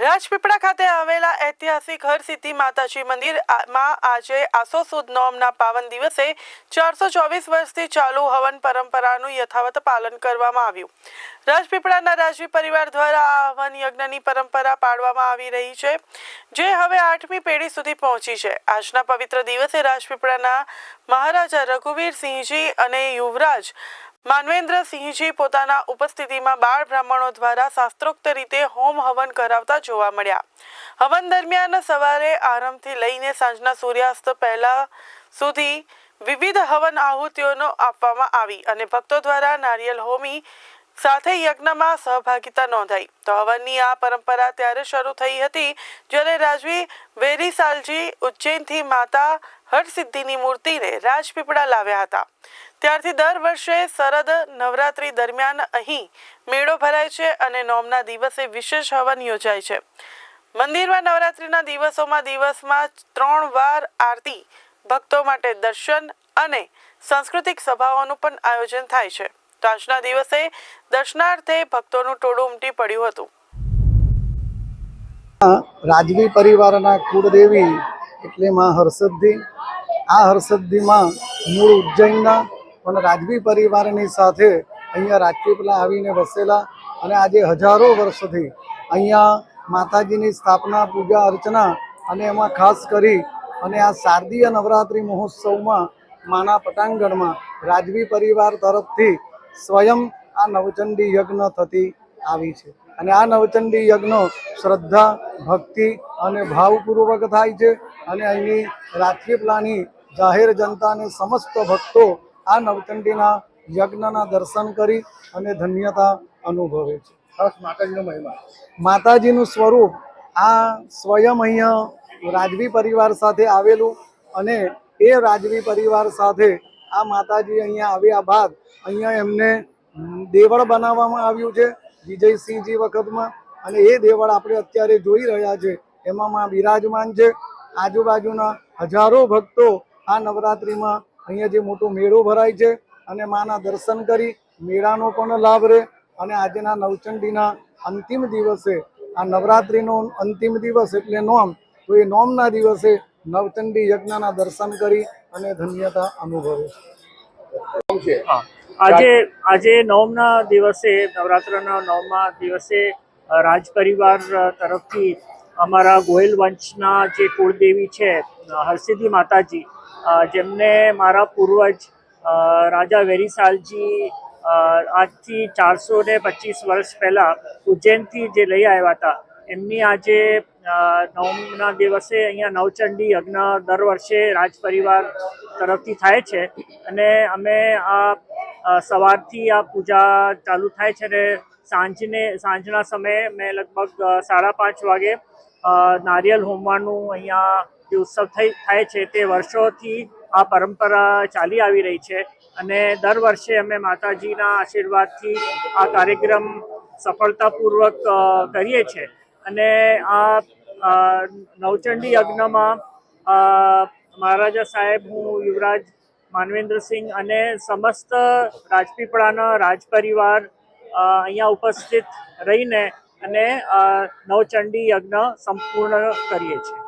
રાજપીપળા ખાતે આવેલા ઐતિહાસિક હરસિદ્ધિ માતાજી મંદિરમાં આજે આસો સુદ નોમના પાવન દિવસે ચારસો ચોવીસ વર્ષથી ચાલુ હવન પરંપરાનું યથાવત પાલન કરવામાં આવ્યું. રાજપીપળાના રાજવી પરિવાર દ્વારા આ હવન યજ્ઞની પરંપરા પાડવામાં આવી રહી છે, જે હવે આઠમી પેઢી સુધી પહોંચી છે. આજના પવિત્ર દિવસે રાજપીપળાના મહારાજા રઘુવીરસિંહજી અને યુવરાજ માનવેન્દ્રસિંહજી પોતાના ઉપસ્થિતિમાં બાળ બ્રાહ્મણો દ્વારા શાસ્ત્રોક્ત રીતે હોમ હવન કરાવતા જોવા મળ્યા. હવન દરમિયાન સવારે આરંભથી લઈને સાંજના સૂર્યાસ્ત પહેલા સુધી વિવિધ હવન આહુતિઓનો આપવામાં આવી અને ભક્તો દ્વારા નારિયેલ હોમી સાથે યજ્ઞમાં સહભાગિતા નોંધાઈ. તો હવનની આ પરંપરા ત્યારે શરૂ થઈ હતી, જ્યારે રાજવી વેરીસાલજી ઉજ્જૈનથી માતા હરસિદ્ધિની મૂર્તિને રાજપીપળા લાવ્યા હતા. ત્યારથી દર વર્ષે શરદ નવરાત્રી દરમિયાન અહીં મેળો ભરાય છે અને નોમના દિવસે વિશેષ હવન યોજાય છે. મંદિરમાં નવરાત્રિના દિવસોમાં દિવસમાં ત્રણ વાર આરતી, ભક્તો માટે દર્શન અને સાંસ્કૃતિક સભાઓનું પણ આયોજન થાય છે. આજના દિવસે દર્શનાર્થે ભક્તોનું ટોળું ઉમટી પડ્યું હતું. રાજવી પરિવારના કુળદેવી એટલે માં હર્ષદ્ધિ આ હર્ષદ્ધિમાં મૂળ ઉજ્જૈનના પણ રાજવી પરિવારની સાથે અહીંયા રાજપીપલા આવીને વસેલા અને આજે હજારો વર્ષથી અહીંયા માતાજીની સ્થાપના, પૂજા, અર્ચના અને એમાં ખાસ કરી અને આ શારદીય નવરાત્રિ મહોત્સવમાં માના પટાંગણમાં રાજવી પરિવાર તરફથી સ્વયં આ નવચંડી યજ્ઞ થતી આવી છે. અને આ નવચંડી યજ્ઞ શ્રદ્ધા ભક્તિ અને ભાવપૂર્વક થાય છે અને અહીંની રાજપીપળાની જાહેર જનતાને સમસ્ત ભક્તો આ નવચંડીના યજ્ઞના દર્શન કરી અને ધન્યતા અનુભવે છે. ખાસ માતાજીનો મહિમા. માતાજીનું સ્વરૂપ આ સ્વયં અહીંયા રાજવી પરિવાર સાથે આવેલું અને એ રાજવી પરિવાર સાથે આ માતાજી અહીંયા આવ્યા બાદ અહીંયા એમને દેવળ બનાવવામાં આવ્યું છે, વિજયસિંહજી વખતમાં. અને એ દેવળ આપણે અત્યારે જોઈ રહ્યા છે. એમાં માં બિરાજમાન છે. આજુબાજુના હજારો ભક્તો આ નવરાત્રિમાં અહીંયા જે મોટો મેળો ભરાય છે અને માના દર્શન કરી મેળાનો પણ લાભ રહે અને આજના નવચંડીના અંતિમ દિવસે, આ નવરાત્રિનો અંતિમ દિવસ એટલે નોમ, તો એ નોમના દિવસે નવચંડી યજ્ઞના દર્શન કરી અને ધન્યતા અનુભવે આજે આજે નવમના દિવસે નવરાત્રના નવમા દિવસે રાજ પરિવાર તરફથી અમારા ગોયલ વંશના જે કુળદેવી છે હરસિદ્ધિ માતાજી જેમને મારા પૂર્વજ રાજા વેરીસાલજી આજથી ચારસો ને પચીસ વર્ષ પહેલાં ઉજ્જૈનથી જે લઈ આવ્યા હતા એમની આજે નવમના દિવસે અહીંયા નવચંડી યજ્ઞ દર વર્ષે રાજ પરિવાર તરફથી થાય છે. અને અમે આ સવારથી આ પૂજા ચાલુ થાય છે અને સાંજને, સાંજના સમયે મેં લગભગ સાડા પાંચ વાગે નારિયેલ હોમવાનું અહીંયા જે ઉત્સવ થઈ, થાય છે તે વર્ષોથી આ પરંપરા ચાલી આવી રહી છે. અને દર વર્ષે અમે માતાજીના આશીર્વાદથી આ કાર્યક્રમ સફળતાપૂર્વક કરીએ છીએ. અને આ નવચંડી યજ્ઞમાં મહારાજા સાહેબ, હું યુવરાજ માનવેન્દ્રસિંહ અને સમસ્ત રાજપીપળાના રાજપરિવાર અહીંયા ઉપસ્થિત રહીને અને નવચંડી યજ્ઞ સંપૂર્ણ કરીએ છીએ.